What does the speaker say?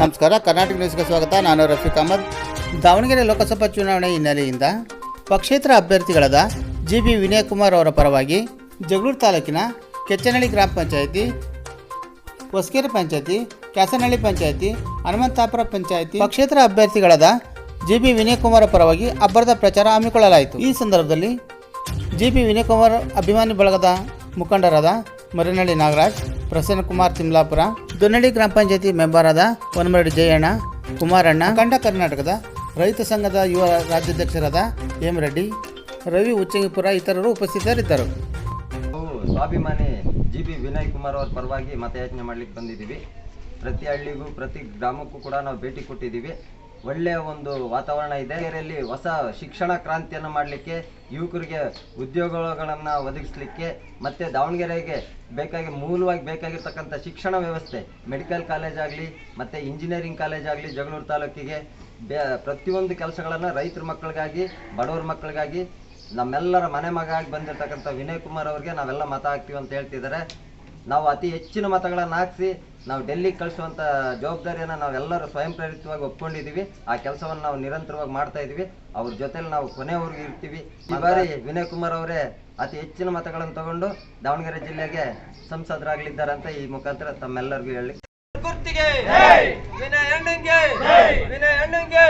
ನಮಸ್ಕಾರ, ಕರ್ನಾಟಕ ನ್ಯೂಸ್ಗೆ ಸ್ವಾಗತ. ನಾನು ರಫೀಕ್ ಅಹಮದ್. ದಾವಣಗೆರೆ ಲೋಕಸಭಾ ಚುನಾವಣೆ ಹಿನ್ನೆಲೆಯಿಂದ ಪಕ್ಷೇತರ ಅಭ್ಯರ್ಥಿಗಳಾದ ಜಿ ಬಿ ವಿನಯಕುಮಾರ್ ಅವರ ಪರವಾಗಿ ಜಗಳೂರು ತಾಲೂಕಿನ ಕೆಚ್ಚನಹಳ್ಳಿ ಗ್ರಾಮ ಪಂಚಾಯಿತಿ, ಹೊಸಕೆರೆ ಪಂಚಾಯಿತಿ, ಕ್ಯಾಸನಹಳ್ಳಿ ಪಂಚಾಯಿತಿ, ಹನುಮಂತಾಪುರ ಪಂಚಾಯಿತಿ ಪಕ್ಷೇತರ ಅಭ್ಯರ್ಥಿಗಳಾದ ಜಿ ಬಿ ವಿನಯಕುಮಾರ್ ಪರವಾಗಿ ಅಬ್ಬರದ ಪ್ರಚಾರ ಹಮ್ಮಿಕೊಳ್ಳಲಾಯಿತು. ಈ ಸಂದರ್ಭದಲ್ಲಿ ಜಿ ಬಿ ವಿನಯಕುಮಾರ್ ಅಭಿಮಾನಿ ಬಳಗದ ಮುಖಂಡರಾದ ಮರಿನಹಳ್ಳಿ ನಾಗರಾಜ್, ಪ್ರಸನ್ನಕುಮಾರ್ ತಿಮ್ಲಾಪುರ ದೊನ್ನಳ್ಳಿ ಗ್ರಾಮ ಪಂಚಾಯತಿ ಮೆಂಬರ್ ಆದ ಹೊನ್ಮರಡಿ ಜಯಣ್ಣ, ಕುಮಾರಣ್ಣ, ಕಂಡ ಕರ್ನಾಟಕದ ರೈತ ಸಂಘದ ಯುವ ರಾಜ್ಯಾಧ್ಯಕ್ಷರಾದ ರೆಡ್ಡಿ, ರವಿ ಉಚ್ಚಂಗಿಪುರ ಇತರರು ಉಪಸ್ಥಿತರಿದ್ದರು. ಸ್ವಾಭಿಮಾನಿ ಜಿ ಬಿ ವಿನಯ್ ಕುಮಾರ್ ಅವರ ಪರವಾಗಿ ಮತಯಾಚನೆ ಮಾಡಲಿಕ್ಕೆ ಬಂದಿದ್ದೀವಿ. ಪ್ರತಿ ಹಳ್ಳಿಗೂ, ಪ್ರತಿ ಗ್ರಾಮಕ್ಕೂ ಕೂಡ ನಾವು ಭೇಟಿ ಕೊಟ್ಟಿದ್ದೀವಿ. ಒಳ್ಳೆಯ ಒಂದು ವಾತಾವರಣ ಇದೆ. ಇದರಲ್ಲಿ ಹೊಸ ಶಿಕ್ಷಣ ಕ್ರಾಂತಿಯನ್ನು ಮಾಡಲಿಕ್ಕೆ, ಯುವಕರಿಗೆ ಉದ್ಯೋಗಗಳನ್ನು ಒದಗಿಸಲಿಕ್ಕೆ ಮತ್ತು ದಾವಣಗೆರೆಗೆ ಬೇಕಾಗಿ ಮೂಲವಾಗಿ ಬೇಕಾಗಿರ್ತಕ್ಕಂಥ ಶಿಕ್ಷಣ ವ್ಯವಸ್ಥೆ, ಮೆಡಿಕಲ್ ಕಾಲೇಜ್ ಆಗಲಿ, ಮತ್ತು ಇಂಜಿನಿಯರಿಂಗ್ ಕಾಲೇಜ್ ಆಗಲಿ ಜಗಳೂರು ತಾಲೂಕಿಗೆ ಬೇ ಪ್ರತಿಯೊಂದು ಕೆಲಸಗಳನ್ನು ರೈತರ ಮಕ್ಕಳಿಗಾಗಿ, ಬಡವರ ಮಕ್ಕಳಿಗಾಗಿ, ನಮ್ಮೆಲ್ಲರ ಮನೆ ಮಗ ಆಗಿ ಬಂದಿರತಕ್ಕಂಥ ವಿನಯ್ ಕುಮಾರ್ ಅವ್ರಿಗೆ ನಾವೆಲ್ಲ ಮತ ಹಾಕ್ತೀವಿ ಅಂತ ಹೇಳ್ತಿದ್ದಾರೆ. ನಾವು ಅತಿ ಹೆಚ್ಚಿನ ಮತಗಳನ್ನು ಹಾಕಿಸಿ ನಾವು ಡೆಲ್ಲಿಗೆ ಕಳಿಸುವಂಥ ಜವಾಬ್ದಾರಿಯನ್ನು ನಾವೆಲ್ಲರೂ ಸ್ವಯಂ ಪ್ರೇರಿತವಾಗಿ ಒಪ್ಕೊಂಡಿದ್ದೀವಿ ಆ ಕೆಲಸವನ್ನು ನಾವು ನಿರಂತರವಾಗಿ ಮಾಡ್ತಾ ಇದ್ದೀವಿ ಅವ್ರ ಜೊತೆಲಿ ನಾವು ಕೊನೆವರೆಗೂ ಇರ್ತೀವಿ. ಈ ಬಾರಿ ವಿನಯ್ ಕುಮಾರ್ ಅವರೇ ಅತಿ ಹೆಚ್ಚಿನ ಮತಗಳನ್ನು ತಗೊಂಡು ದಾವಣಗೆರೆ ಜಿಲ್ಲೆಗೆ ಸಂಸದರಾಗಲಿದ್ದಾರೆ ಅಂತ ಈ ಮುಖಾಂತರ ತಮ್ಮೆಲ್ಲರಿಗೂ ಹೇಳಿ ಕುರ್ತಿಗೆ. ವಿನಯ್ ಅಣ್ಣಂಗೆ ವಿನಯ್ ಅಣ್ಣಂಗೆ